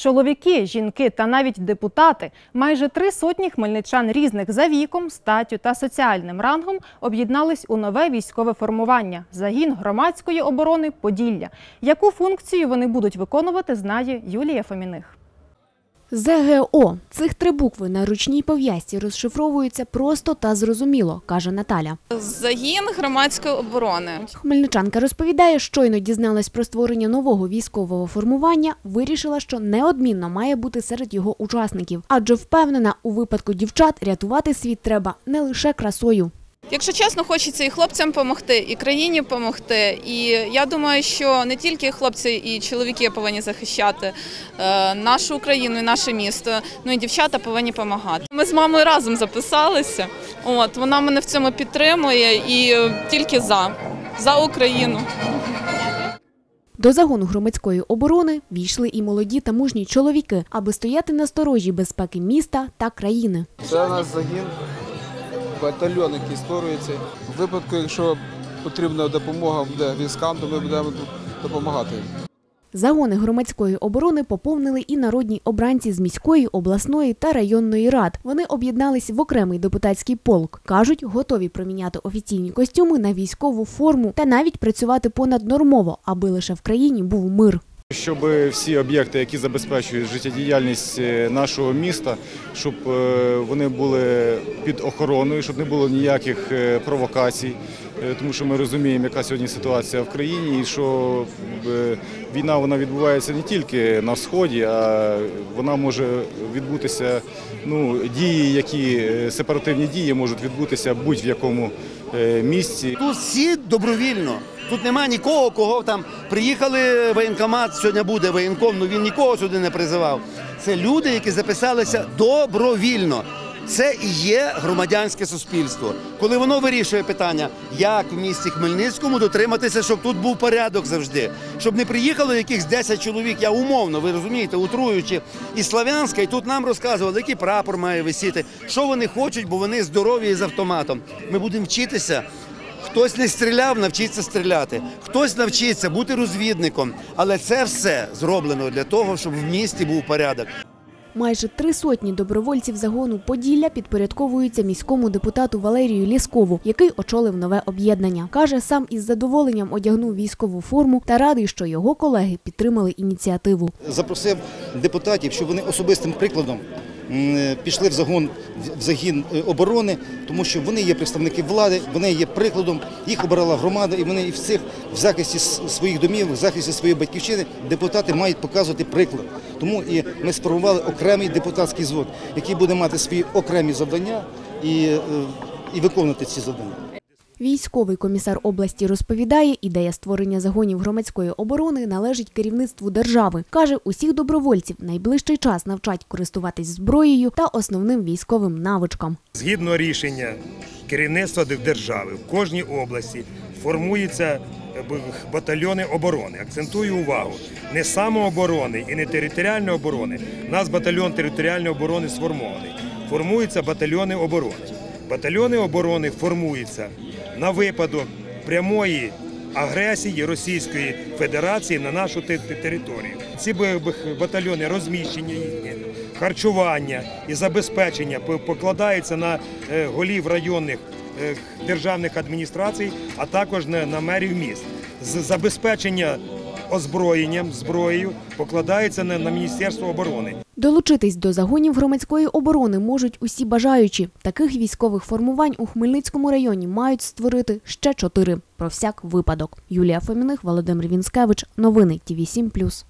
Чоловіки, жінки та навіть депутати, майже три сотні хмельничан різних за віком, статтю та соціальним рангом об'єднались у нове військове формування загін громадської оборони Поділля. Яку функцію вони будуть виконувати, знає Юлія Фоміних. ЗГО. Цих три букви на ручній пов'язці розшифровуються просто та зрозуміло, каже Наталя. Загін громадської оборони. Хмельничанка розповідає, щойно дізналась про створення нового військового формування, вирішила, що неодмінно має бути серед його учасників, адже впевнена, у випадку дівчат рятувати світ треба не лише красою. Якщо чесно, хочеться і хлопцям допомогти, і країні допомогти. І я думаю, що не тільки хлопці і чоловіки повинні захищати е, нашу Україну і наше місто, ну і дівчата повинні допомагати. Ми з мамою разом записалися. От вона мене в цьому підтримує і тільки за, за Україну. До загону громадської оборони війшли і молоді та мужні чоловіки, аби стояти на сторожі безпеки міста та країни. Це у нас загін, батальйон, який створюється. У випадку, якщо потрібна допомога буде військам, то ми будемо допомагати. Загони громадської оборони поповнили і народні обранці з міської, обласної та районної рад. Вони об'єднались в окремий депутатський полк. кажуть, готові проміняти офіційні костюми на військову форму та навіть працювати понаднормово, аби лише в країні був мир. Щоб всі об'єкти, які забезпечують життєдіяльність е, нашого міста, щоб е, вони були під охороною, щоб не було ніяких е, провокацій, тому що ми розуміємо, яка сьогодні ситуація в країні, і що війна вона відбувається не тільки на сході, а вона може відбутися. Ну, дії, які сепаративні дії можуть відбутися будь-в якому місці. Тут всі добровільно. Тут немає нікого, кого там приїхали воєнкомат, сьогодні буде воєнком, ну він нікого сюди не призивав. Це люди, які записалися добровільно. Це і є громадянське суспільство. Коли воно вирішує питання, як в місті Хмельницькому дотриматися, щоб тут був порядок завжди, щоб не приїхало якихось 10 чоловік, я умовно, ви розумієте, утруючи із Славянська, і тут нам розказували, який прапор має висіти, що вони хочуть, бо вони здорові і з автоматом. Ми будемо вчитися. Хтось не стріляв, навчиться стріляти, хтось навчиться бути розвідником. Але це все зроблено для того, щоб в місті був порядок. Майже три сотні добровольців загону Поділля підпорядковуються міському депутату Валерію Ліскову, який очолив нове об'єднання. Каже, сам із задоволенням одягнув військову форму та радий, що його колеги підтримали ініціативу. запросив депутатів, щоб вони особистим прикладом пішли в загон в загін е, оборони, тому що вони є представники влади, вони є прикладом. Їх обирала громада, і вони і в цих в захисті своїх домів, в захисті своєї батьківщини депутати мають показувати приклад. Тому і ми сформували окремий депутатський звод, який буде мати свої окремі завдання і, е, і виконувати ці завдання. Військовий комісар області розповідає, ідея створення загонів громадської оборони належить керівництву держави. Каже, усіх добровольців найближчий час навчать користуватись зброєю та основним військовим навичкам. Згідно рішення керівництва держави в кожній області формуються е, батальйони оборони. Акцентую увагу, не самооборони і не територіальної оборони. У нас батальйон територіальної оборони сформований. Формуються батальйони оборони. Батальйони оборони формуються на випадок прямої агресії Російської Федерації на нашу те- те- територію. Ці б- б- батальйони розміщення їхні. харчування і забезпечення по- покладаються на е, голів районних е, державних адміністрацій, а також на, мерів міст. Забезпечення озброєнням, зброєю покладається на, на Міністерство оборони. Долучитись до загонів громадської оборони можуть усі бажаючі. Таких військових формувань у Хмельницькому районі мають створити ще чотири. Про всяк випадок. Юлія Фоміних, Володимир Вінскевич. Новини ТІВІ 7+.